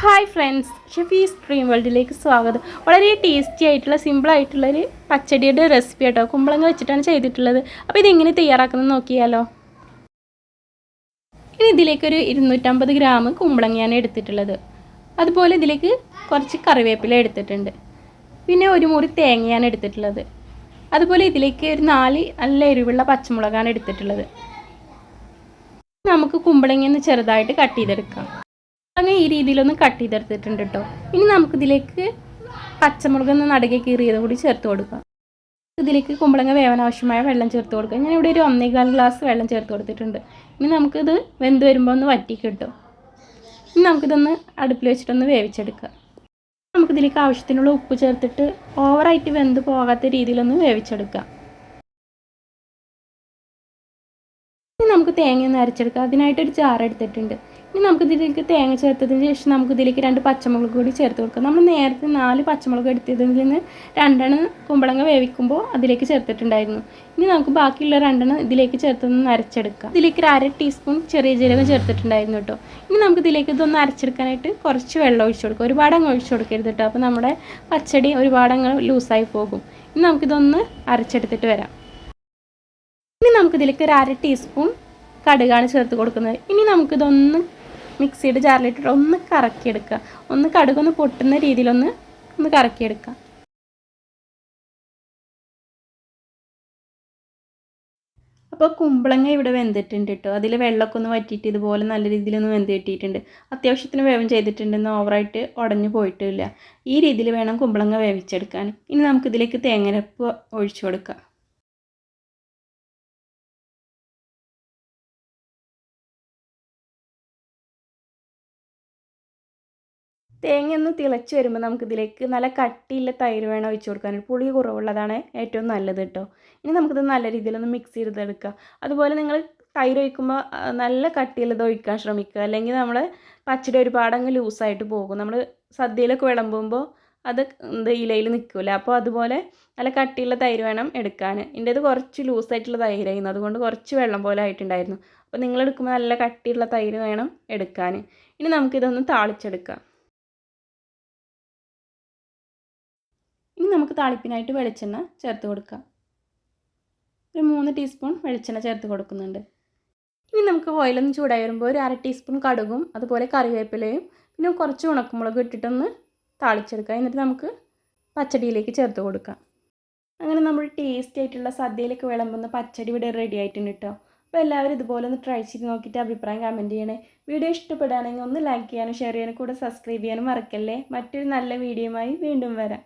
Hi friends ഷെഫീസ് dream വേൾഡിലേക്ക് സ്വാഗതം. വളരെ ടേസ്റ്റി ആയിട്ടുള്ള സിമ്പിൾ ആയിട്ടുള്ളൊരു പച്ചടിയുടെ റെസിപ്പി കേട്ടോ കുമ്പളങ്ങ വെച്ചിട്ടാണ് ചെയ്തിട്ടുള്ളത്. അപ്പോൾ ഇതെങ്ങനെ തയ്യാറാക്കുന്നത് നോക്കിയാലോ. ഇനി ഇതിലേക്കൊരു ഇരുന്നൂറ്റമ്പത് ഗ്രാം കുമ്പളങ്ങയാണ് എടുത്തിട്ടുള്ളത്. അതുപോലെ ഇതിലേക്ക് കുറച്ച് കറിവേപ്പില എടുത്തിട്ടുണ്ട്. പിന്നെ ഒരു മുറി തേങ്ങയാണ് എടുത്തിട്ടുള്ളത്. അതുപോലെ ഇതിലേക്ക് ഒരു നാല് നല്ല എരിവുള്ള പച്ചമുളകാണ് എടുത്തിട്ടുള്ളത്. നമുക്ക് കുമ്പളങ്ങ ചെറുതായിട്ട് കട്ട് ചെയ്തെടുക്കാം. അങ്ങനെ ഈ രീതിയിലൊന്ന് കട്ട് ചെയ്തെടുത്തിട്ടുണ്ട് കേട്ടോ ഇനി നമുക്കിതിലേക്ക് പച്ചമുളക് ഒന്ന് നടുകെ കീറിയത് കൂടി ചേർത്ത് കൊടുക്കാം. ഇതിലേക്ക് കുമ്പളങ്ങ വേവനാവശ്യമായ വെള്ളം ചേർത്ത് കൊടുക്കാം. ഞാൻ ഇവിടെ ഒരു ഒന്നേകാൽ ഗ്ലാസ് വെള്ളം ചേർത്ത് കൊടുത്തിട്ടുണ്ട്. ഇനി നമുക്കിത് വെന്ത് വരുമ്പോൾ ഒന്ന് വറ്റി കിട്ടും ഇനി നമുക്കിതൊന്ന് അടുപ്പിൽ വെച്ചിട്ടൊന്ന് വേവിച്ചെടുക്കാം. നമുക്കിതിലേക്ക് ആവശ്യത്തിനുള്ള ഉപ്പ് ചേർത്തിട്ട് ഓവറായിട്ട് വെന്ത് പോകാത്ത രീതിയിലൊന്ന് വേവിച്ചെടുക്കാം. ഇനി നമുക്ക് തേങ്ങ ഒന്ന് അരച്ചെടുക്കാം. അതിനായിട്ടൊരു ചാറ് എടുത്തിട്ടുണ്ട്. ഇനി നമുക്ക് ഇതിലേക്ക് തേങ്ങ ചേർത്തതിന് ശേഷം നമുക്ക് ഇതിലേക്ക് രണ്ട് പച്ചമുളക് കൂടി ചേർത്ത് കൊടുക്കാം. നമ്മൾ നേരത്തെ നാല് പച്ചമുളക് എടുത്തതിൽ നിന്ന് രണ്ടെണ്ണം കുമ്പളങ്ങ വേവിക്കുമ്പോൾ അതിലേക്ക് ചേർത്തിട്ടുണ്ടായിരുന്നു. ഇനി നമുക്ക് ബാക്കിയുള്ള രണ്ടെണ്ണം ഇതിലേക്ക് ചേർത്തൊന്ന് അരച്ചെടുക്കാം. ഇതിലേക്ക് ഒരു അര ടീസ്പൂൺ ചെറിയ ജീരകം ചേർത്തിട്ടുണ്ടായിരുന്നു കേട്ടോ. ഇനി നമുക്ക് ഇതിലേക്ക് ഇതൊന്ന് അരച്ചെടുക്കാനായിട്ട് കുറച്ച് വെള്ളം ഒഴിച്ചു കൊടുക്കുക ഒരുപാട് അങ്ങ് ഒഴിച്ചു കൊടുക്കരുത് കേട്ടോ. അപ്പോൾ നമ്മുടെ പച്ചടി ഒരുപാട് അങ്ങ് ലൂസായി പോകും. ഇനി നമുക്കിതൊന്ന് അരച്ചെടുത്തിട്ട് വരാം. ഇനി നമുക്കിതിലേക്ക് ഒരു അര ടീസ്പൂൺ കടുകാണ് ചേർത്ത് കൊടുക്കുന്നത്. ഇനി നമുക്കിതൊന്ന് മിക്സിയുടെ ജാറിലിട്ടിട്ട് ഒന്ന് കറക്കിയെടുക്കുക. ഒന്ന് കടുകൊന്ന് പൊട്ടുന്ന രീതിയിലൊന്ന് ഒന്ന് കറക്കിയെടുക്കുക. അപ്പോൾ കുമ്പളങ്ങ ഇവിടെ വെന്തിട്ടുണ്ട് കേട്ടോ അതിൽ വെള്ളമൊക്കെ ഒന്ന് വറ്റിയിട്ട് ഇതുപോലെ നല്ല രീതിയിലൊന്ന് വെന്ത് കിട്ടിയിട്ടുണ്ട്. അത്യാവശ്യത്തിന് വേവം ചെയ്തിട്ടുണ്ടെന്ന് ഓവറായിട്ട് ഉടഞ്ഞു പോയിട്ടില്ല. ഈ രീതിയിൽ വേണം കുമ്പളങ്ങ വേവിച്ചെടുക്കാൻ. ഇനി നമുക്കിതിലേക്ക് തേങ്ങരപ്പ് ഒഴിച്ചു കൊടുക്കാം. തേങ്ങ ഒന്ന് തിളച്ച് വരുമ്പോൾ നമുക്കിതിലേക്ക് നല്ല കട്ടിയുള്ള തൈര് വേണം ഒഴിച്ച് കൊടുക്കാൻ. പുളി കുറവുള്ളതാണ് ഏറ്റവും നല്ലത് കേട്ടോ. ഇനി നമുക്കിത് നല്ല രീതിയിലൊന്ന് മിക്സ് ചെയ്തെടുക്കുക അതുപോലെ നിങ്ങൾ തൈര് ഒഴിക്കുമ്പോൾ നല്ല കട്ടിയുള്ളത് ഒഴിക്കാൻ ശ്രമിക്കുക. അല്ലെങ്കിൽ നമ്മൾ പച്ചടി ഒരുപാട് അങ്ങ് ലൂസായിട്ട് പോകും. നമ്മൾ സദ്യയിലൊക്കെ വിളമ്പുമ്പോൾ അത് എന്ത് ഇലയിൽ നിൽക്കില്ല. അപ്പോൾ അതുപോലെ നല്ല കട്ടിയുള്ള തൈര് വേണം എടുക്കാൻ. എന്റേത് കുറച്ച് ലൂസായിട്ടുള്ള തൈരായിരുന്നു. അതുകൊണ്ട് കുറച്ച് വെള്ളം പോലെ ആയിട്ടുണ്ടായിരുന്നു. അപ്പോൾ നിങ്ങൾ എടുക്കുമ്പോൾ നല്ല കട്ടിയുള്ള തൈര് വേണം എടുക്കാൻ. ഇനി നമുക്കിതൊന്ന് താളിച്ചെടുക്കാം. ഇനി നമുക്ക് താളിപ്പിനായിട്ട് വെളിച്ചെണ്ണ ചേർത്ത് കൊടുക്കാം. ഒരു മൂന്ന് ടീസ്പൂൺ വെളിച്ചെണ്ണ ചേർത്ത് കൊടുക്കുന്നുണ്ട്. ഇനി നമുക്ക് ഓയിലൊന്ന് ചൂടായി വരുമ്പോൾ ഒരു അര ടീസ്പൂൺ കടുകും അതുപോലെ കറിവേപ്പിലയും പിന്നെ കുറച്ച് ഉണക്കുമുളക് ഇട്ടിട്ടൊന്ന് താളിച്ചെടുക്കുക എന്നിട്ട് നമുക്ക് പച്ചടിയിലേക്ക് ചേർത്ത് കൊടുക്കാം. അങ്ങനെ നമ്മൾ ടേസ്റ്റി ആയിട്ടുള്ള സദ്യയിലേക്ക് വിളമ്പുന്ന പച്ചടി ഇവിടെ റെഡി ആയിട്ടുണ്ട് കേട്ടോ അപ്പോൾ എല്ലാവരും ഇതുപോലെ ഒന്ന് ട്രൈ ചെയ്ത് നോക്കിയിട്ട് അഭിപ്രായം കമന്റ് ചെയ്യണേ. വീഡിയോ ഇഷ്ടപ്പെടുകയാണെങ്കിൽ ഒന്ന് ലൈക്ക് ചെയ്യാനും ഷെയർ ചെയ്യാനും കൂടെ സബ്സ്ക്രൈബ് ചെയ്യാനും മറക്കല്ലേ? മറ്റൊരു നല്ല വീഡിയോയുമായി വീണ്ടും വരാം.